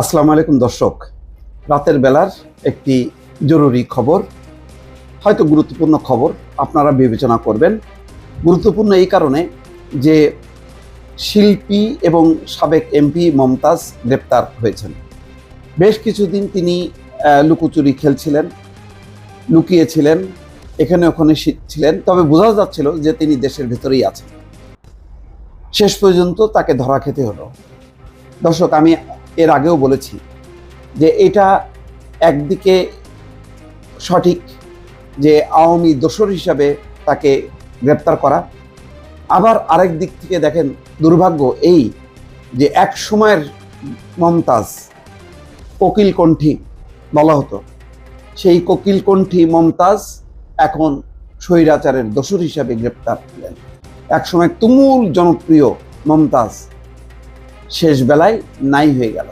আসসালামু আলাইকুম দর্শক। রাতের বেলার একটি জরুরি খবর, হয়তো গুরুত্বপূর্ণ খবর আপনারা বিবেচনা করবেন। গুরুত্বপূর্ণ এই কারণে যে শিল্পী এবং সাবেক এমপি মমতাজ গ্রেপ্তার হয়েছেন। বেশ কিছুদিন তিনি লুকোচুরি খেলছিলেন, লুকিয়েছিলেন, এখানে ওখানে ছিলেন তবে বোঝা যাচ্ছিল যে তিনি দেশের ভেতরেই আছেন। শেষ পর্যন্ত তাকে ধরা খেতে হলো। দর্শক, আমি এর আগেও বলেছি যে এটা একদিকে সঠিক যে আওয়ামী দোসর হিসাবে তাকে গ্রেপ্তার করা। আবার আরেক দিক থেকে দেখেন দুর্ভাগ্য এই যে এক সময়ের মমতাজ কোকিল কণ্ঠী বলা হতো, সেই কোকিল কণ্ঠী মমতাজ এখন স্বৈরাচারের দোসর হিসাবে গ্রেপ্তার হলেন। একসময় তুমুল জনপ্রিয় মমতাজ শেষ বেলায় নাই হয়ে গেল।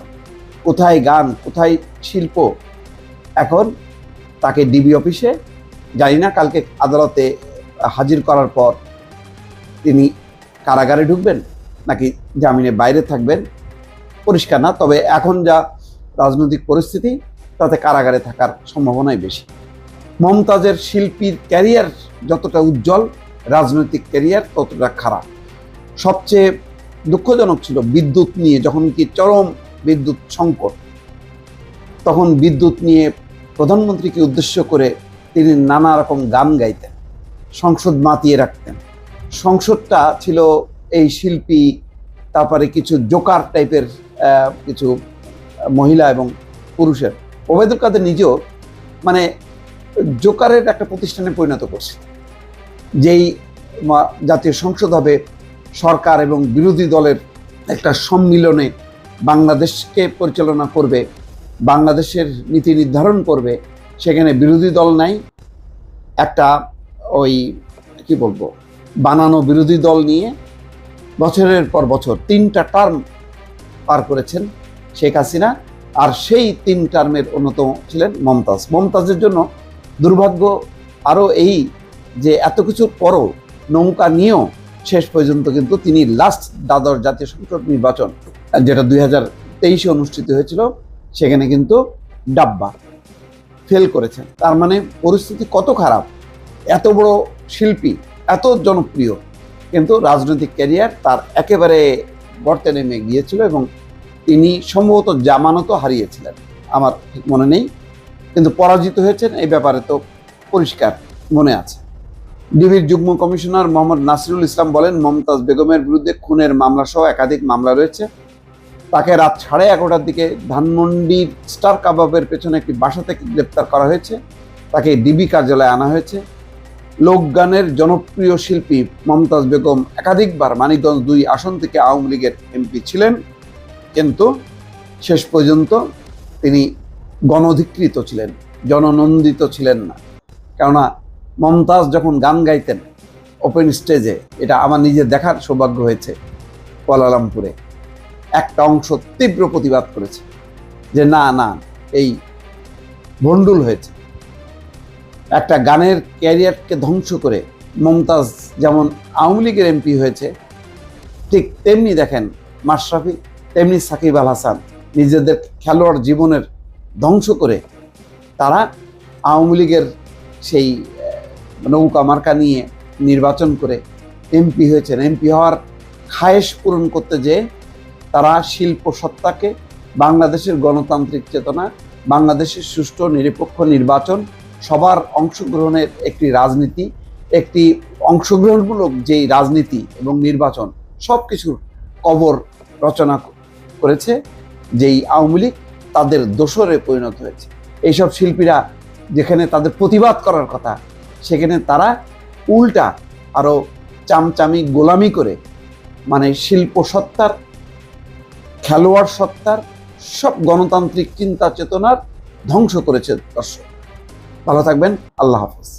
কোথায় গান, কোথায় শিল্প? এখন তাকে ডিবি অফিসে, জানি না, কালকে আদালতে হাজির করার পর তিনি কারাগারে ঢুকবেন নাকি জামিনে বাইরে থাকবেন? পরিষ্কার না, তবে এখন যা রাজনৈতিক পরিস্থিতি, তাতে কারাগারে থাকার সম্ভাবনাই বেশি। মমতাজের শিল্পীর ক্যারিয়ার যতটা উজ্জ্বল, রাজনৈতিক ক্যারিয়ার ততটা খারাপ। সবচেয়ে দুঃখজনক ছিল বিদ্যুৎ নিয়ে, যখন কি চরম বিদ্যুৎ সংকট। তখন বিদ্যুৎ নিয়ে প্রধানমন্ত্রীকে উদ্দেশ্য করে তিনি নানা রকম গান গাইতেন, সংসদ মাতিয়ে রাখতেন। সংসদটা ছিল এই শিল্পী, তারপরে কিছু জোকার টাইপের কিছু মহিলা এবং পুরুষের। ওবেদুল কাদের নিজেও মানে জোকারের একটা প্রতিষ্ঠানে পরিণত করছে। যেই জাতীয় সংসদ হবে সরকার এবং বিরোধী দলের একটা সম্মিলনে বাংলাদেশকে পরিচালনা করবে, বাংলাদেশের নীতি নির্ধারণ করবে, সেখানে বিরোধী দল নাই, একটা ওই, কি বলব, বানানো বিরোধী দল নিয়ে বছরের পর বছর তিনটা টার্ম পার করেছেন শেখ হাসিনা, আর সেই তিন টার্মের অন্যতম ছিলেন মমতাজ। মমতাজের জন্য দুর্ভাগ্য আরও এই যে এত কিছুর পরও নৌকা নিয়েও শেষ পর্যন্ত কিন্তু তিনি লাস্ট দ্বাদশ জাতীয় সংসদ নির্বাচন, যেটা দুই হাজার তেইশে অনুষ্ঠিত হয়েছিল, সেখানে কিন্তু ডাব্বা ফেল করেছেন। তার মানে পরিস্থিতি কত খারাপ, এত বড় শিল্পী, এত জনপ্রিয়, কিন্তু রাজনৈতিক ক্যারিয়ার তার একেবারে গর্তে নেমে গিয়েছিল এবং তিনি সম্ভবত জামানতও হারিয়েছিলেন, আমার ঠিক মনে নেই, কিন্তু পরাজিত হয়েছেন, এই ব্যাপারে তো পরিষ্কার মনে আছে। ডিবির যুগ্ম কমিশনার মোহাম্মদ নাসিরুল ইসলাম বলেন, মমতাজ বেগমের বিরুদ্ধে খুনের মামলা সহ একাধিক মামলা রয়েছে। তাকে রাত সাড়ে এগারোটার দিকে ধানমন্ডির স্টার কাবাবের পেছনে একটি বাসা থেকে গ্রেপ্তার করা হয়েছে। তাকে ডিবি কার্যালয়ে আনা হয়েছে। লোকগানের জনপ্রিয় শিল্পী মমতাজ বেগম একাধিকবার মানিকগঞ্জ দুই আসন থেকে আওয়ামী লীগের এমপি ছিলেন। কিন্তু শেষ পর্যন্ত তিনি গণধিকৃত ছিলেন, জননন্দিত ছিলেন না। কেননা মমতাজ যখন গান গাইতেন ওপেন স্টেজে এটা আমার নিজের দেখার সৌভাগ্য হয়েছে কুয়ালালামপুরে। একটা অংশ তীব্র প্রতিবাদ করেছে যে না না, এই ভণ্ডুল হয়েছে। একটা গানের ক্যারিয়ারকে ধ্বংস করে মমতাজ যেমন আওয়ামী লীগের এমপি হয়েছে, ঠিক তেমনি দেখেন মাশরাফি, তেমনি সাকিব আল হাসান নিজেদের খেলোয়াড় জীবনের ধ্বংস করে তারা আওয়ামী লীগের সেই নৌকা, মার্কা নিয়ে নির্বাচন করে এমপি হয়েছেন। এমপি হওয়ার খায়েশ পূরণ করতে যেয়ে তারা শিল্প সত্তাকে বাংলাদেশের গণতান্ত্রিক চেতনা, বাংলাদেশের সুষ্ঠু, নিরপেক্ষ নির্বাচন, সবার অংশগ্রহণের একটি রাজনীতি, একটি অংশগ্রহণমূলক যেই রাজনীতি এবং নির্বাচন সব কিছুর কবর রচনা করেছে, যেই আওয়ামী লীগ তাদের দোসরে পরিণত হয়েছে। এইসব শিল্পীরা যেখানে তাদের প্রতিবাদ করার কথা সেখানে তারা উল্টা আরও চামচামি গোলামি করে মানে শিল্প সত্তার, খেলোয়াড় সত্তার, সব গণতান্ত্রিক চিন্তা চেতনার ধ্বংস করেছে দর্শক। ভালো থাকবেন, আল্লাহ হাফেজ।